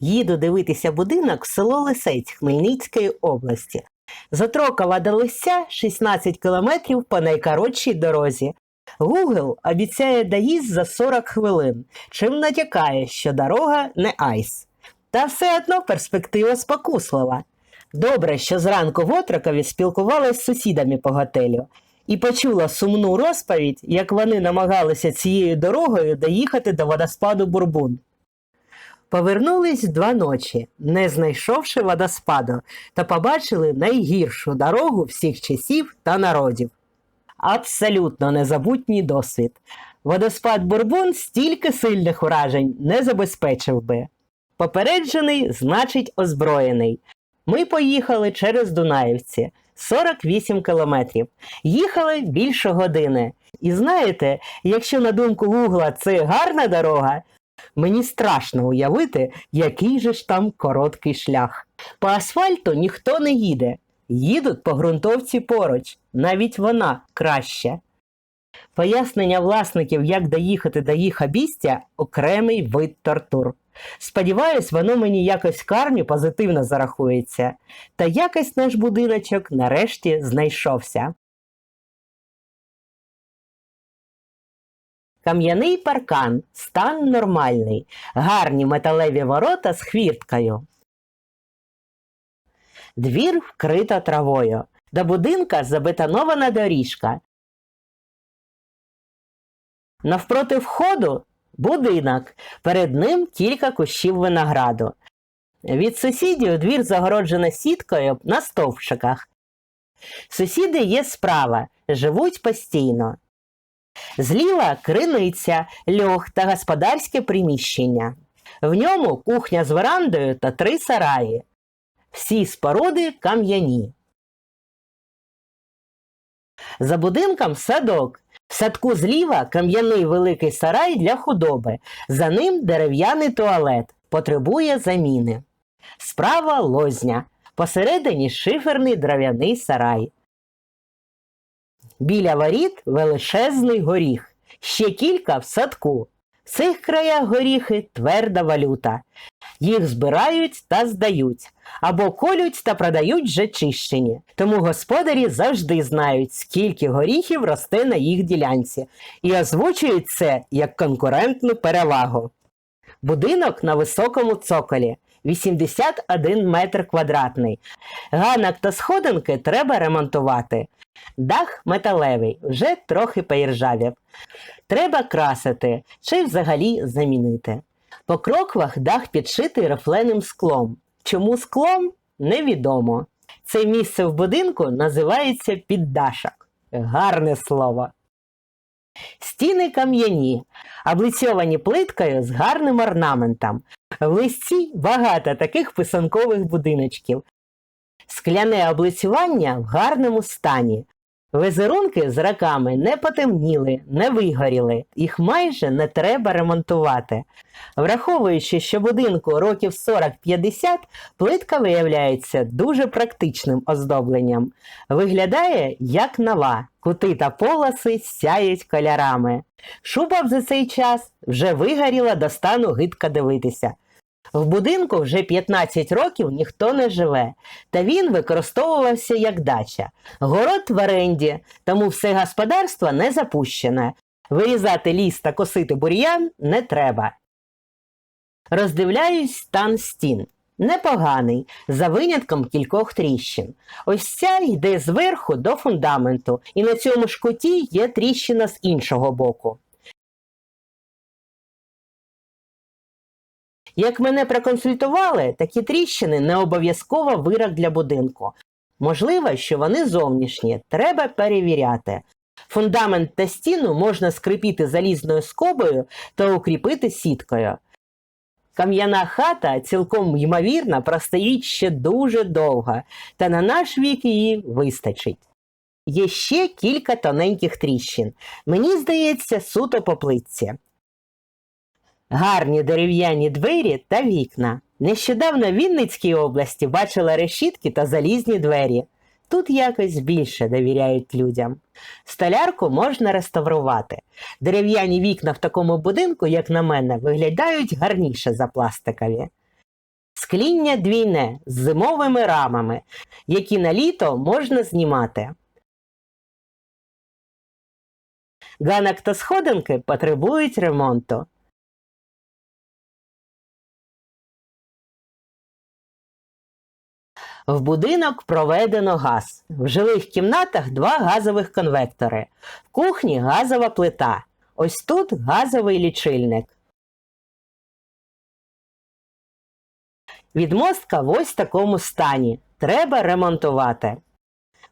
Їду дивитися будинок в село Лисець Хмельницької області. З до Лисця 16 кілометрів по найкоротшій дорозі. Google обіцяє доїзд за 40 хвилин, чим натякає, що дорога не айс. Та все одно перспектива спокуслива. Добре, що зранку в Отрокові спілкувалася з сусідами по готелю і почула сумну розповідь, як вони намагалися цією дорогою доїхати до водоспаду Бурбун. Повернулись два ночі, не знайшовши водоспаду, та побачили найгіршу дорогу всіх часів та народів. Абсолютно незабутній досвід. Водоспад Бурбун стільки сильних вражень не забезпечив би. Попереджений значить озброєний. Ми поїхали через Дунаївці 48 кілометрів. Їхали більше години. І знаєте, якщо на думку Гугла це гарна дорога, мені страшно уявити, який же ж там короткий шлях. По асфальту ніхто не їде. Їдуть по ґрунтовці поруч, навіть вона краща. Пояснення власників, як доїхати до їх обістя – окремий вид тортур. Сподіваюсь, воно мені якось в кармі позитивно зарахується, та якось наш будиночок нарешті знайшовся. Кам'яний паркан, стан нормальний, гарні металеві ворота з хвірткою. Двір вкрита травою. До будинка забетонована доріжка. Навпроти входу будинок. Перед ним кілька кущів винограду. Від сусідів двір загороджено сіткою на стовпчиках. Сусіди є справа, живуть постійно. Зліва криниця, льох та господарське приміщення. В ньому кухня з верандою та три сараї. Всі споруди кам'яні. За будинком садок. В садку зліва кам'яний великий сарай для худоби. За ним дерев'яний туалет. Потребує заміни. Справа лозня. Посередині шиферний дров'яний сарай. Біля воріт величезний горіх. Ще кілька в садку. В цих краях горіхи тверда валюта. Їх збирають та здають, або колють та продають вже чищені. Тому господарі завжди знають, скільки горіхів росте на їх ділянці, і озвучують це як конкурентну перевагу. Будинок на високому цоколі 81 метр квадратний. Ганок та сходинки треба ремонтувати. Дах металевий, вже трохи поіржавів. Треба красити чи взагалі замінити. По кроквах дах підшитий рифленим склом. Чому склом? Невідомо. Це місце в будинку називається піддашок. Гарне слово. Стіни кам'яні, облицьовані плиткою з гарним орнаментом. В листі багато таких писанкових будиночків. Скляне облицювання в гарному стані. Візерунки з раками не потемніли, не вигоріли, їх майже не треба ремонтувати. Враховуючи, що будинку років 40-50, плитка виявляється дуже практичним оздобленням. Виглядає як нова, кути та полоси сяють кольорами. Шуба за цей час вже вигоріла до стану гидко дивитися. В будинку вже 15 років ніхто не живе, та він використовувався як дача. Город в оренді, тому все господарство не запущене. Вирізати ліс та косити бур'ян не треба. Роздивляюсь стан стін. Непоганий, за винятком кількох тріщин. Ось ця йде зверху до фундаменту, і на цьому ж куті є тріщина з іншого боку. Як мене проконсультували, такі тріщини не обов'язково вирок для будинку. Можливо, що вони зовнішні, треба перевіряти. Фундамент та стіну можна скріпіти залізною скобою та укріпити сіткою. Кам'яна хата цілком ймовірно простоїть ще дуже довго, та на наш вік її вистачить. Є ще кілька тоненьких тріщин. Мені здається, суто по плитці. Гарні дерев'яні двері та вікна. Нещодавно в Вінницькій області бачила решітки та залізні двері. Тут якось більше довіряють людям. Столярку можна реставрувати. Дерев'яні вікна в такому будинку, як на мене, виглядають гарніше за пластикові. Скління двійне з зимовими рамами, які на літо можна знімати. Ганок та сходинки потребують ремонту. В будинок проведено газ. В жилих кімнатах два газових конвектори. В кухні газова плита. Ось тут газовий лічильник. Відмостка в ось такому стані. Треба ремонтувати.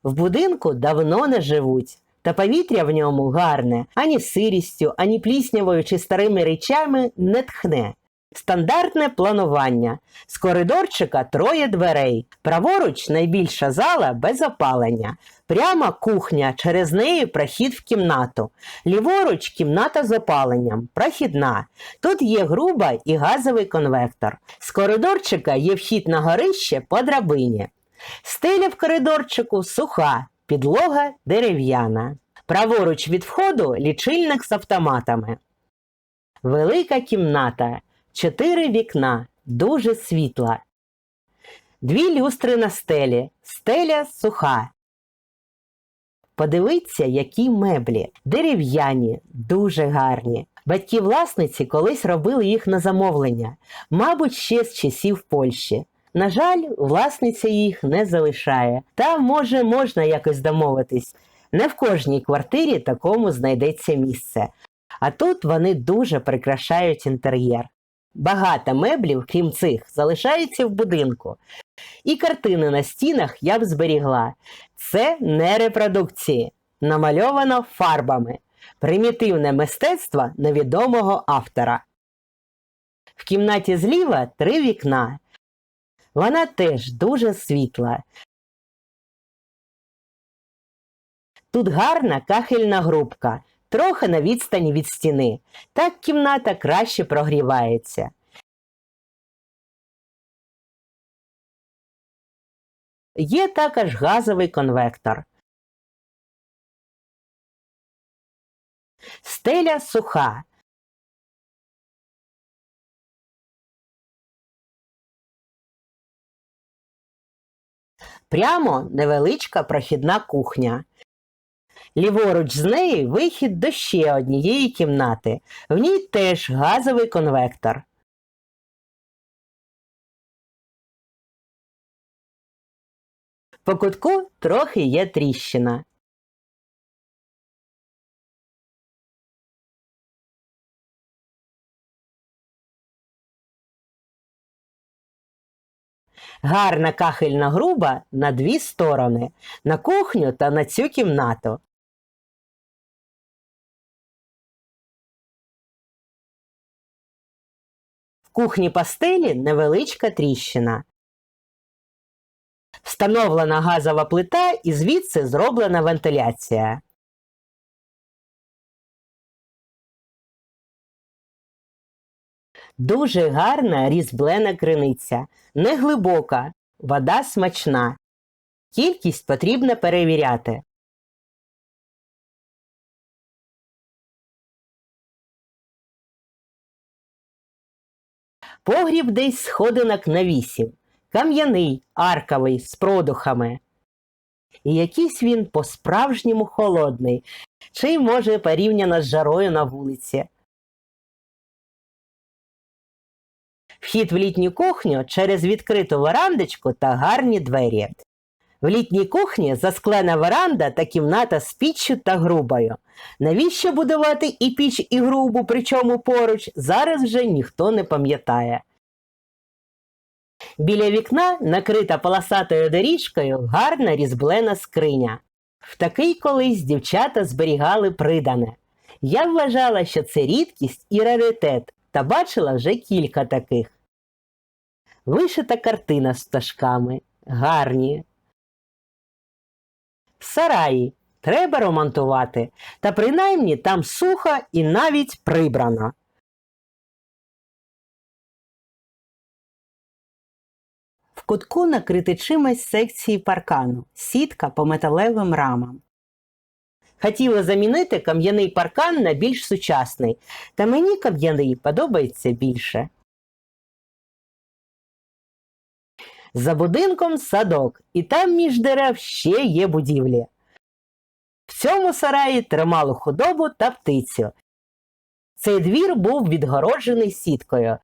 В будинку давно не живуть, та повітря в ньому гарне, ані сирістю, ані пліснявою чи старими речами не тхне. Стандартне планування. З коридорчика троє дверей. Праворуч найбільша зала без опалення. Прямо кухня, через неї прохід в кімнату. Ліворуч кімната з опаленням, прохідна. Тут є груба і газовий конвектор. З коридорчика є вхід на горище по драбині. Стеля в коридорчику суха, підлога дерев'яна. Праворуч від входу лічильник з автоматами. Велика кімната, чотири вікна, дуже світла. Дві люстри на стелі, стеля суха. Подивіться, які меблі. Дерев'яні, дуже гарні. Батьки власниці колись робили їх на замовлення, мабуть, ще з часів Польщі. На жаль, власниця їх не залишає. Та, може, можна якось домовитись. Не в кожній квартирі такому знайдеться місце. А тут вони дуже прикрашають інтер'єр. Багато меблів, крім цих, залишається в будинку. І картини на стінах я б зберігла. Це не репродукції, намальовано фарбами. Примітивне мистецтво невідомого автора. В кімнаті зліва три вікна. Вона теж дуже світла. Тут гарна кахельна грубка, трохи на відстані від стіни. Так кімната краще прогрівається. Є також газовий конвектор. Стеля суха. Прямо невеличка прохідна кухня. Ліворуч з неї вихід до ще однієї кімнати. В ній теж газовий конвектор. По кутку трохи є тріщина. Гарна кахельна груба на дві сторони на кухню та на цю кімнату. В кухні пастелі невеличка тріщина. Встановлена газова плита і звідси зроблена вентиляція. Дуже гарна різьблена криниця, неглибока, вода смачна. Кількість потрібно перевіряти. Погріб десь сходинок на вісім. Кам'яний, арковий, з продухами. І якийсь він по-справжньому холодний, чи може порівняно з жарою на вулиці. Вхід в літню кухню через відкриту верандочку та гарні двері. В літній кухні засклена веранда та кімната з піччю та грубою. Навіщо будувати і піч, і грубу, причому поруч, зараз вже ніхто не пам'ятає. Біля вікна, накрита полосатою доріжкою, гарна різблена скриня. В такий колись дівчата зберігали придане. Я вважала, що це рідкість і раритет, та бачила вже кілька таких. Вишита картина з пташками. Гарні. Сараї. Треба ремонтувати, та принаймні там сухо і навіть прибрано. В кутку накрити чимось секції паркану, сітка по металевим рамам. Хотіла замінити кам'яний паркан на більш сучасний, та мені кам'яний подобається більше. За будинком садок, і там між дерев ще є будівлі. В цьому сараї тримали худобу та птицю. Цей двір був відгороджений сіткою.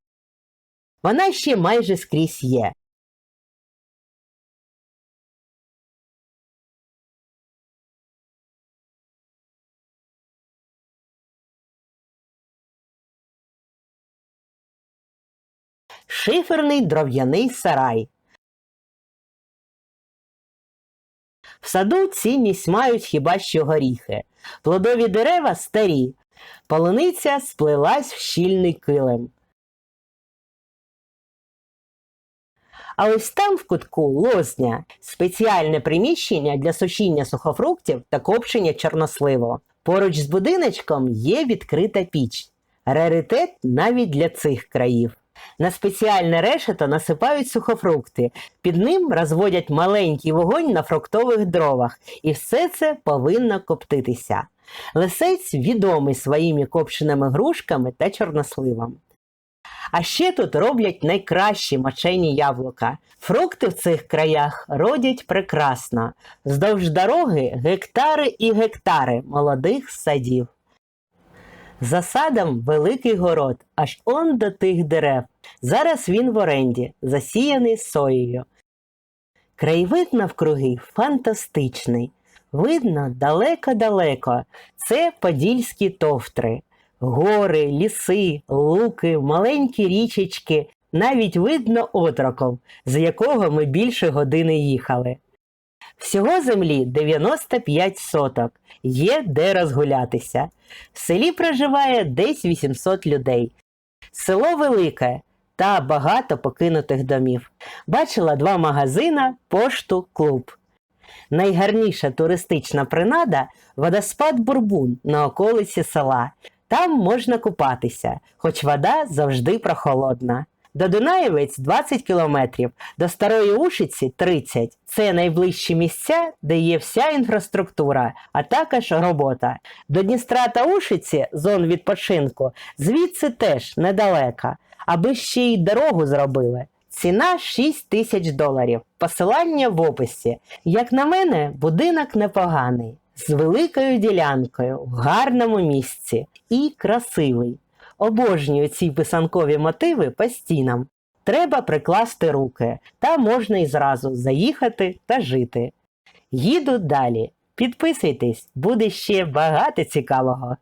Вона ще майже скрізь є. Шиферний дров'яний сарай. В саду цінність мають хіба що горіхи. Плодові дерева старі. Полуниця сплелась в щільний килим. А ось там в кутку лозня спеціальне приміщення для сушіння сухофруктів та копчення чорносливу. Поруч з будиночком є відкрита піч. Раритет навіть для цих країв. На спеціальне решето насипають сухофрукти, під ним розводять маленький вогонь на фруктових дровах, і все це повинно коптитися. Лисець відомий своїми копченими грушками та чорносливом. А ще тут роблять найкращі мочені яблука. Фрукти в цих краях родять прекрасно. Вздовж дороги гектари і гектари молодих садів. За садом великий город, аж он до тих дерев. Зараз він в оренді, засіяний соєю. Краєвид навкруги фантастичний. Видно далеко-далеко. Це подільські товтри. Гори, ліси, луки, маленькі річечки, навіть видно отроков, з якого ми більше години їхали. Всього землі 95 соток, є де розгулятися. В селі проживає десь 800 людей. Село велике та багато покинутих домів. Бачила два магазина, пошту, клуб. Найгарніша туристична принада водоспад Бурбун на околиці села. Там можна купатися, хоч вода завжди прохолодна. До Дунаєвець 20 кілометрів, до Старої Ушиці 30. Це найближчі місця, де є вся інфраструктура, а також робота. До Дністра та Ушиці, зон відпочинку, звідси теж недалеко, аби ще й дорогу зробили. Ціна 6 тисяч доларів. Посилання в описі. Як на мене, будинок непоганий, з великою ділянкою, в гарному місці і красивий. Обожнюю ці писанкові мотиви по стінам. Треба прикласти руки, та можна і зразу заїхати та жити. Їду далі. Підписуйтесь, буде ще багато цікавого.